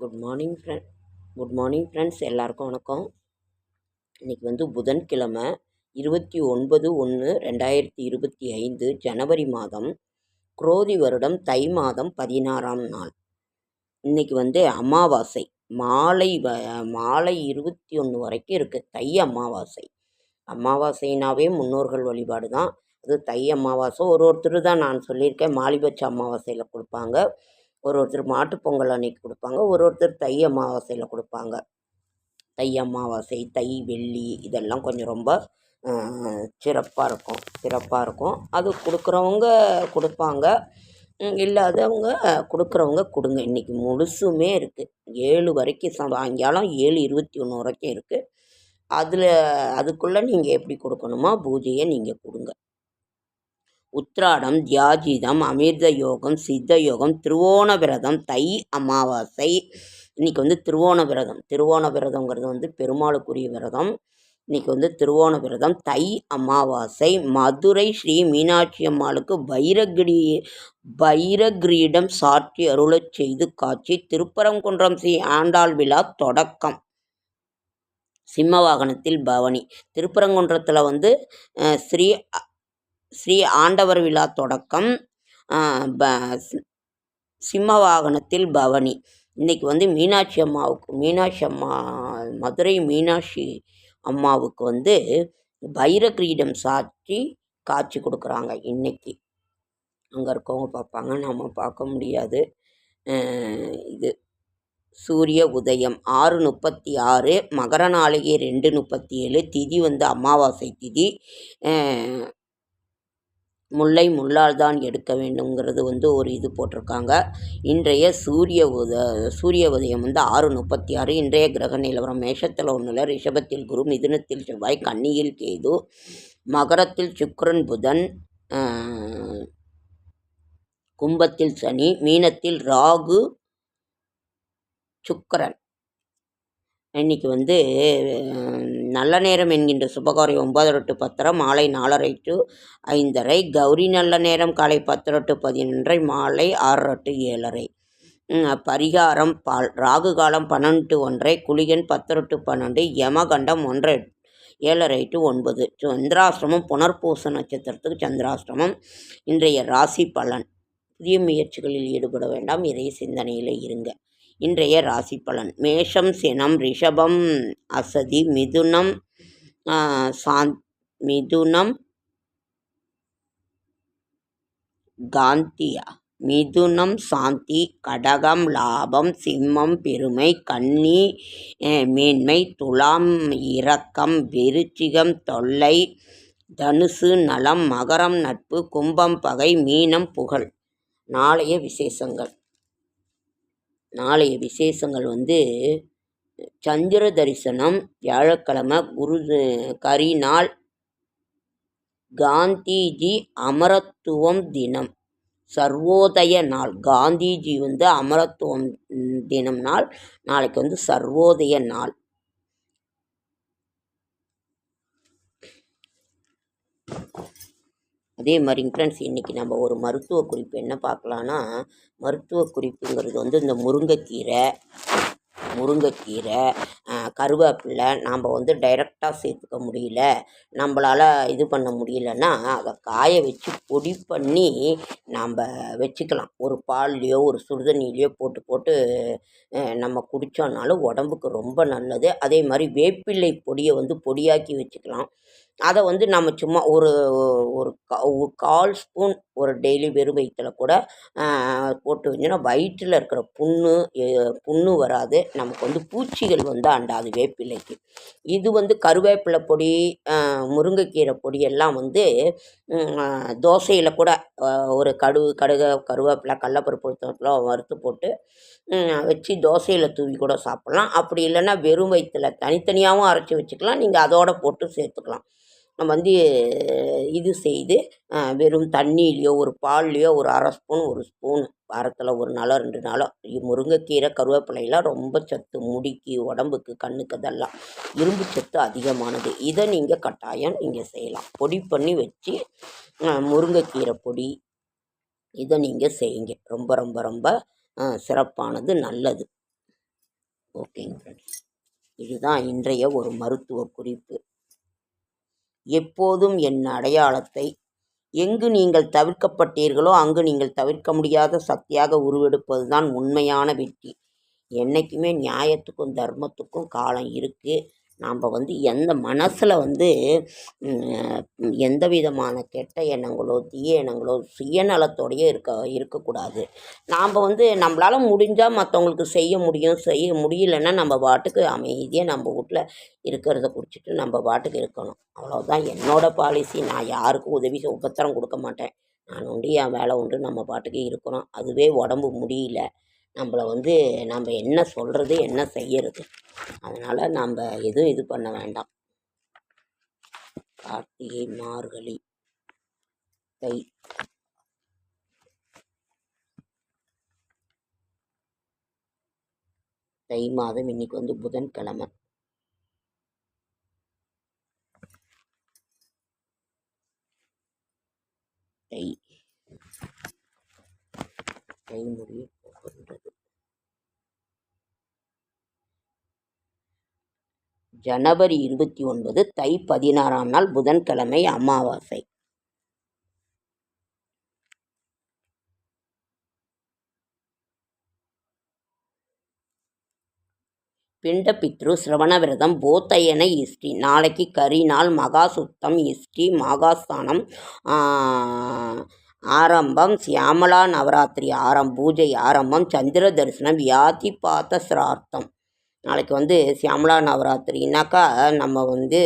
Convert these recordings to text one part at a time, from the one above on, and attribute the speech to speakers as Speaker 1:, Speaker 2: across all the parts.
Speaker 1: Good morning friend good morning friends எல்லாருக்கும் வணக்கம். இன்றைக்கி வந்து புதன்கிழமை இருபத்தி ஒன்பது ஒன்று ரெண்டாயிரத்தி இருபத்தி ஐந்து ஜனவரி மாதம் குரோதி வருடம் தை மாதம் பதினாறாம் நாள். இன்றைக்கி வந்து அமாவாசை. மாலை வ மாலை இருபத்தி ஒன்று வரைக்கும் இருக்குது தை அமாவாசை. அமாவாசைனாவே முன்னோர்கள் வழிபாடு தான். அது தை அமாவாசை. ஒரு ஒருத்தர் தான் நான் சொல்லியிருக்கேன். மாலிபட்ச அமாவாசையில் கொடுப்பாங்க. ஒரு ஒருத்தர் மாட்டுப்பொங்கல் அன்னைக்கு கொடுப்பாங்க ஒரு ஒருத்தர் தை அமாவாசையில் கொடுப்பாங்க. தை அமாவாசை தை வெள்ளி இதெல்லாம் கொஞ்சம் ரொம்ப சிறப்பாக இருக்கும் சிறப்பாக இருக்கும். அது கொடுக்குறவங்க கொடுப்பாங்க. இல்லாதவங்க கொடுக்குறவங்க கொடுங்க. இன்றைக்கி முழுசுமே இருக்குது ஏழு வரைக்கும் சாயங்காலம் ஏழு இருபத்தி ஒன்று வரைக்கும் இருக்குது அதில் அதுக்குள்ளே நீங்கள் எப்படி கொடுக்கணுமோ பூஜையை நீங்கள் கொடுங்க. உத்ராடம் தியாஜிதம் அமிர்த யோகம் சித்த யோகம் திருவோண விரதம் தை அமாவாசை. இன்றைக்கி வந்து திருவோண விரதம் திருவோண விரதங்கிறது வந்து பெருமாளுக்குரிய விரதம். இன்றைக்கி வந்து திருவோண விரதம் தை அமாவாசை. மதுரை ஸ்ரீ மீனாட்சி அம்மாளுக்கு வைரகிரி வைரகிரீடம் சாற்றி அருளச் செய்து காட்சி. திருப்பரங்குன்றம் ஸ்ரீ ஆண்டாள் விழா தொடக்கம். சிம்ம வாகனத்தில் பவனி. திருப்பரங்குன்றத்தில் வந்து ஸ்ரீ ஸ்ரீ ஆண்டவர் விழா தொடக்கம். ப சிம்ம வாகனத்தில் பவனி. இன்றைக்கி வந்து மீனாட்சி அம்மாவுக்கு மீனாட்சி அம்மா மதுரை மீனாட்சி அம்மாவுக்கு வந்து பைர கிரீடம் சாற்றி காட்சி கொடுக்குறாங்க இன்னைக்கு. அங்கே இருக்கவங்க பார்ப்பாங்க நம்ம பார்க்க முடியாது. இது சூரிய உதயம் ஆறு முப்பத்தி ஆறு மகர நாளிகை ரெண்டு முப்பத்தி ஏழு திதி வந்து அமாவாசை திதி. முல்லை முள்ளால் தான் எடுக்க வேண்டுங்கிறது வந்து ஒரு இது போட்டிருக்காங்க. இன்றைய சூரிய உத சூரிய உதயம் வந்து ஆறு முப்பத்தி ஆறு இன்றைய கிரக நிலவரம் மேஷத்தில் ஒன்றில் ரிஷபத்தில் குரு மிதுனத்தில் செவ்வாய் கன்னியில் கேது மகரத்தில் சுக்கரன் புதன் கும்பத்தில் சனி மீனத்தில் ராகு சுக்கரன். இன்னைக்கு வந்து நல்ல நேரம் என்கின்ற சுபகாரியம் ஒன்பதரை டு பத்தரை மாலை நாலரை டு ஐந்தரை கௌரி நல்ல நேரம் காலை பத்தரை டு பதினொன்றரை மாலை ஆறரை டு ஏழரை. பரிகாரம் பால் ராகு காலம் பன்னெண்டு டு ஒன்றரை குளிகன் பத்தரை டு பன்னெண்டு யமகண்டம் ஒன்றரை ஏழரை டு ஒன்பது. சந்திராசிரமம் புனர்பூச நட்சத்திரத்துக்கு சந்திராசிரமம் இன்றைய ராசி பலன். புதிய முயற்சிகளில் ஈடுபட வேண்டாம் இறை சிந்தனையில் இருங்க. இன்றைய ராசி பலன் மேஷம் சினம் ரிஷபம் அசதி மிதுனம் சாந் சாந்த் மிதுனம் காந்தியா. மிதுனம் சாந்தி கடகம் லாபம் சிம்மம் பெருமை கன்னி மேன்மை துலாம் இரக்கம் விருச்சிகம் தொல்லை தனுசு நலம் மகரம் நட்பு கும்பம் பகை மீனம் புகழ். நாளைய விசேஷங்கள். நாளைய விசேஷங்கள் வந்து சந்திர தரிசனம் வியாழக்கிழமை குரு கரிநாள் காந்திஜி அமரத்துவம் தினம் சர்வோதய நாள். காந்திஜி வந்து அமரத்துவம் தினம் நாள். நாளைக்கு வந்து சர்வோதய நாள். அதே மாதிரிங்க ஃப்ரெண்ட்ஸ் இன்றைக்கி நம்ம ஒரு மருத்துவ குறிப்பு என்ன பார்க்கலான்னா மருத்துவ குறிப்புங்கிறது வந்து இந்த முருங்கைக்கீரை முருங்கைக்கீரை கருவேப்பிலை நாம் வந்து டைரெக்டாக சேர்த்துக்க முடியல. நம்மளால் இது பண்ண முடியலன்னா அதை காய வச்சு பொடி பண்ணி நாம் வச்சுக்கலாம். ஒரு பால்லையோ ஒரு சுடுதண்ணிலையோ போட்டு போட்டு நம்ம குடித்தோம்னாலும் உடம்புக்கு ரொம்ப நல்லது. அதே மாதிரி வேப்பிலை பொடியை வந்து பொடியாக்கி வச்சுக்கலாம். அதை வந்து நம்ம சும்மா ஒரு ஒரு ஒரு கால் ஸ்பூன் ஒரு டெய்லி வெறும் வயிற்றில் கூட போட்டு வந்தோன்னா வயிற்றில் இருக்கிற புண்ணு புண்ணு வராது. நமக்கு வந்து பூச்சிகள் வந்து அண்டாது வேப்பிலைக்கு. இது வந்து கருவேப்பிலை பொடி முருங்கைக்கீரை பொடி எல்லாம் வந்து தோசையில் கூட ஒரு கடுகு கடுகு கருவேப்பிலை கடலப்பருப்பு வறுத்து போட்டு வச்சு தோசையில் தூவி கூட சாப்பிட்லாம். அப்படி இல்லைன்னா வெறும் வயிற்றில் தனித்தனியாகவும் அரைச்சி வச்சுக்கலாம். நீங்கள் அதோட போட்டு சேர்த்துக்கலாம். நம்ம வந்து இது செய்து வெறும் தண்ணியிலையோ ஒரு பால்லையோ ஒரு அரை ஸ்பூன் ஒரு ஸ்பூன் வாரத்தில் ஒரு நாளோ ரெண்டு நாளோ முருங்கைக்கீரை கருவேப்பிலையெல்லாம் ரொம்ப சத்து முடிக்கு உடம்புக்கு கண்ணுக்கு அதெல்லாம் இரும்பு சத்து அதிகமானது. இதை நீங்கள் கட்டாயம் நீங்கள் செய்யலாம். பொடி பண்ணி வச்சு முருங்கைக்கீரை பொடி இதை நீங்கள் செய்யுங்க. ரொம்ப ரொம்ப ரொம்ப சிறப்பானது நல்லது. ஓகேங்க ஃப்ரெண்ட்ஸ் இதுதான் இன்றைய ஒரு மருத்துவ குறிப்பு. எப்போதும் என் அடையாளத்தை. எங்கு நீங்கள் தவிர்க்கப்பட்டீர்களோ அங்கு நீங்கள் தவிர்க்க முடியாத சக்தியாக உருவெடுப்பது தான் உண்மையான வெற்றி. என்றைக்குமே நியாயத்துக்கும் தர்மத்துக்கும் காலம் இருக்குது நாம் வந்து எந்த மனசில் வந்து எந்த விதமான கெட்ட எண்ணங்களோ தீய எண்ணங்களோ சுயநலத்தோடையே இருக்க இருக்கக்கூடாது. நாம் வந்து நம்மளால் முடிஞ்சால் மற்றவங்களுக்கு செய்ய முடியும். செய்ய முடியலன்னா நம்ம பாட்டுக்கு அமைதியாக நம்ம வீட்ல இருக்கிறத குடிச்சிட்டு நம்ம பாட்டுக்கு இருக்கணும். அவ்வளோதான் என்னோடய பாலிசி நான் யாருக்கும் உதவி உபத்திரம் கொடுக்க மாட்டேன். நான் உண்டு என் வேலை உண்டு. நம்ம பாட்டுக்கு இருக்கிறோம் அதுவே உடம்பு முடியல. நம்மள வந்து நம்ம என்ன சொல்கிறது என்ன செய்யறது. அதனால் நம்ம எதுவும் இது பண்ண வேண்டாம். கார்த்திகை மார்கழி தை. தை மாதம் இன்னைக்கு வந்து புதன்கிழமை. தை. தை முடியும் ஜனவரி இருபத்தி ஒன்பது தை பதினாறாம் நாள் புதன்கிழமை அமாவாசை. பிண்டபித்ரு சிரவண விரதம் போத்தயன இஷ்டி நாளைக்கு கரிநாள் மகாசுத்தம் மகா சுத்தம் இஷ்டி மகாஸ்தானம் ஆரம்பம் சியாமலா நவராத்திரி ஆரம் பூஜை ஆரம்பம் சந்திர தரிசனம் வியாதி பாத்த சிரார்த்தம். நாளைக்கு வந்து சியாமலா நவராத்திரினாக்கா நம்ம வந்து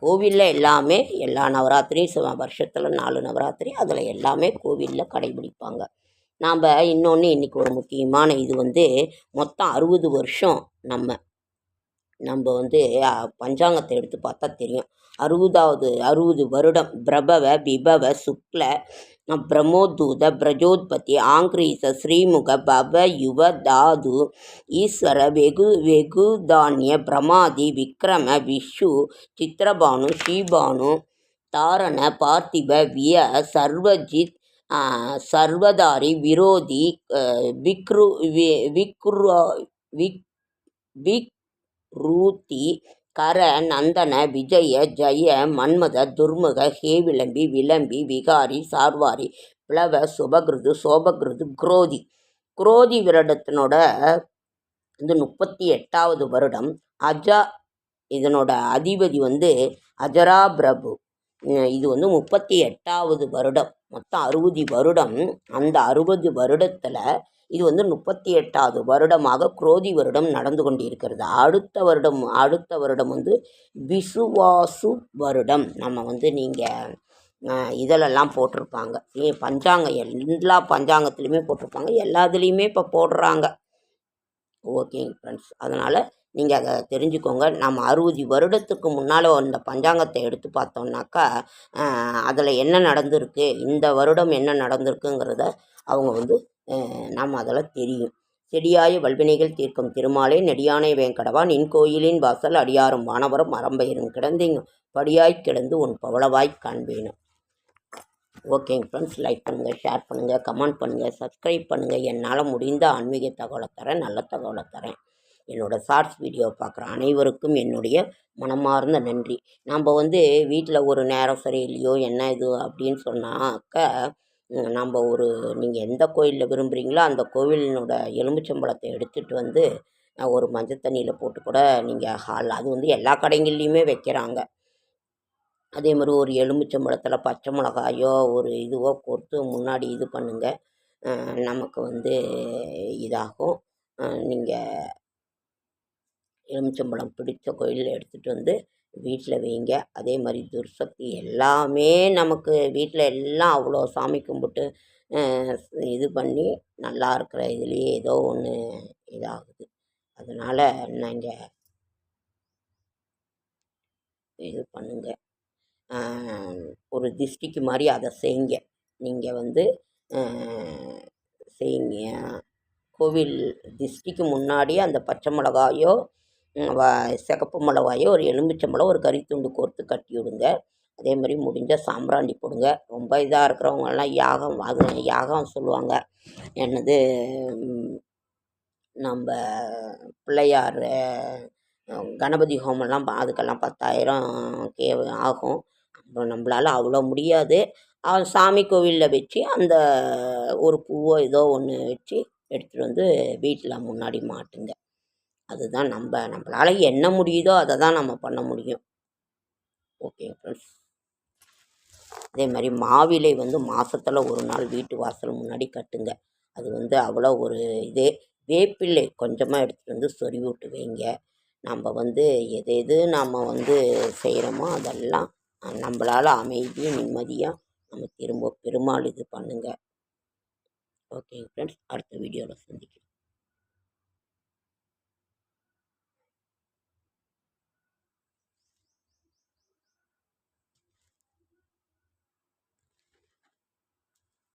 Speaker 1: கோவிலில் எல்லாமே எல்லா நவராத்திரியும் வருஷத்தில் நாலு நவராத்திரி அதில் எல்லாமே கோவிலில் கடைபிடிப்பாங்க. நாம் இன்னொன்று இன்றைக்கி ஒரு முக்கியமான இது வந்து மொத்தம் அறுபது வருஷம் நம்ம நம்ம வந்து பஞ்சாங்கத்தை எடுத்து பார்த்தா தெரியும். அறுபதாவது அறுபது வருடம் பிரபவ விபவ சுக்ல பிரமோதூத பிரஜோத்பதி ஆங்கிரீச ஸ்ரீமுக பவ யுவ தாது ஈஸ்வர வெகு வெகுதானிய பிரமாதி விக்ரம விஷு சித்திரபானு ஸ்ரீபானு தாரண பார்த்திப விய சர்வஜித் சர்வதாரி விரோதி விக்ரு விக்ரு விக் விக்ரூதி கர நந்தன விஜய ஜய மன்மத துர்முக ஹேவிளம்பி விளம்பி விகாரி சார்வாரி பிளவ சுபகிருது சோபகிருது குரோதி. குரோதி வருடத்தினோட வந்து முப்பத்தி எட்டாவது வருடம். அஜா இதனோட அதிபதி வந்து அஜரா பிரபு இது வந்து முப்பத்தி எட்டாவது வருடம். மொத்தம் அறுபது வருடம். அந்த அறுபது வருடத்தில் இது வந்து முப்பத்தி எட்டாவது வருடமாக குரோதி வருடம் நடந்து கொண்டிருக்கிறது. அடுத்த வருடம் அடுத்த வருடம் வந்து விசுவாசு வருடம். நம்ம வந்து நீங்கள் இதிலெல்லாம் போட்டிருப்பாங்க. பஞ்சாங்கம் எல்லா பஞ்சாங்கத்துலேயுமே போட்டிருப்பாங்க. எல்லாத்துலேயுமே இப்போ போடுறாங்க. ஓகேங்க ஃப்ரெண்ட்ஸ். அதனால் நீங்கள் அதை தெரிஞ்சுக்கோங்க. நம்ம அறுபது வருடத்துக்கு முன்னால் அந்த பஞ்சாங்கத்தை எடுத்து பார்த்தோம்னாக்கா அதில் என்ன நடந்திருக்கு? இந்த வருடம் என்ன நடந்திருக்குங்கிறத அவங்க வந்து நாம் அதெல்லாம் தெரியும். செடியாய வல்வினைகள் தீர்க்கும் திருமாலே நெடியானை வேங்கடவா நின் கோயிலின் வாசல் அடியாரும் வானவரும் மரம்பயிரும் கிடந்தீங்க படியாய் கிடந்து உன் பவளவாய் காண்பேனும் ஓகேங்க ஃப்ரெண்ட்ஸ் லைக் பண்ணுங்கள் ஷேர் பண்ணுங்கள் கமெண்ட் பண்ணுங்கள் சப்ஸ்கிரைப் பண்ணுங்கள் என்னால் முடிந்த ஆன்மீக தகவலை தரேன் நல்ல தகவலை தரேன். என்னோடய ஷார்ட்ஸ் வீடியோ பார்க்குற அனைவருக்கும் என்னுடைய மனமார்ந்த நன்றி. நம்ம வந்து வீட்டில் ஒரு நேரம் சரியில்லையோ என்ன இது அப்படின்னு சொன்னாக்க நம்ம ஒரு நீங்கள் எந்த கோயிலில் விரும்புகிறீங்களோ அந்த கோவிலினோட எலுமிச்சம்பழத்தை எடுத்துகிட்டு வந்து ஒரு மஞ்சள் தண்ணியில் போட்டு கூட நீங்கள் ஹால் அது வந்து எல்லா கடைங்கள்லேயுமே வைக்கிறாங்க. அதே மாதிரி ஒரு எலுமிச்சம்பழத்தில் பச்சை மிளகாயோ ஒரு இதுவோ கொடுத்து முன்னாடி இது பண்ணுங்கள் நமக்கு வந்து இதாகும். நீங்கள் எலுமிச்சம்பழம் பிடித்த கோயிலில் எடுத்துகிட்டு வந்து வீட்டில் வைங்க. அதே மாதிரி துர்சக்தி எல்லாமே நமக்கு வீட்டில் எல்லாம் அவ்வளோ சாமி கும்பிட்டு இது பண்ணி நல்லா இருக்கிற இதுலேயே ஏதோ ஒன்று இதாகுது. அதனால் நீங்கள் இது பண்ணுங்கள் ஒரு திஷ்டிக்கு மாதிரி அதை செய்யுங்க நீங்கள் வந்து செய்யுங்க கோவில் திஷ்டிக்கு முன்னாடியே அந்த பச்சை மிளகாயோ சிகப்பு மிளகாயோ ஒரு எலுமிச்சம்பழம் ஒரு கறித்துண்டு கோர்த்து கட்டி விடுங்க. அதே மாதிரி முடிஞ்சால் சாம்பிராணி போடுங்க. ரொம்ப இதாக இருக்கிறவங்கெல்லாம் யாகம் அது யாகம் சொல்லுவாங்க. என்னது நம்ம பிள்ளையார் கணபதி ஹோமம்லாம் அதுக்கெல்லாம் பத்தாயிரம் கே ஆகும். அப்புறம் நம்மளால் அவ்வளோ முடியாது. சாமி கோவிலில் வச்சு அந்த ஒரு பூவோ ஏதோ ஒன்று வச்சு எடுத்துகிட்டு வந்து வீட்டில் முன்னாடி மாட்டுங்க. அதுதான் நம்ம நம்மளால என்ன முடியுதோ அதை தான் நம்ம பண்ண முடியும். ஓகே ஃப்ரெண்ட்ஸ் அதே மாதிரி மாவிலை வந்து மாதத்தில் ஒரு நாள் வீட்டு வாசல் முன்னாடி கட்டுங்க. அது வந்து அவ்வளோ ஒரு இது வேப்பிலை கொஞ்சமாக எடுத்துகிட்டு வந்து சொருவி விட்டு வைங்க. நம்ம வந்து எது எது நாம் வந்து செய்கிறோமோ அதெல்லாம் நம்மளால் அமைதியும் நிம்மதியாக நம்ம திரும்ப பெருமாள் இது பண்ணுங்க. ஓகே ஃப்ரெண்ட்ஸ் அடுத்த வீடியோவில் சந்திக்கிறோம்.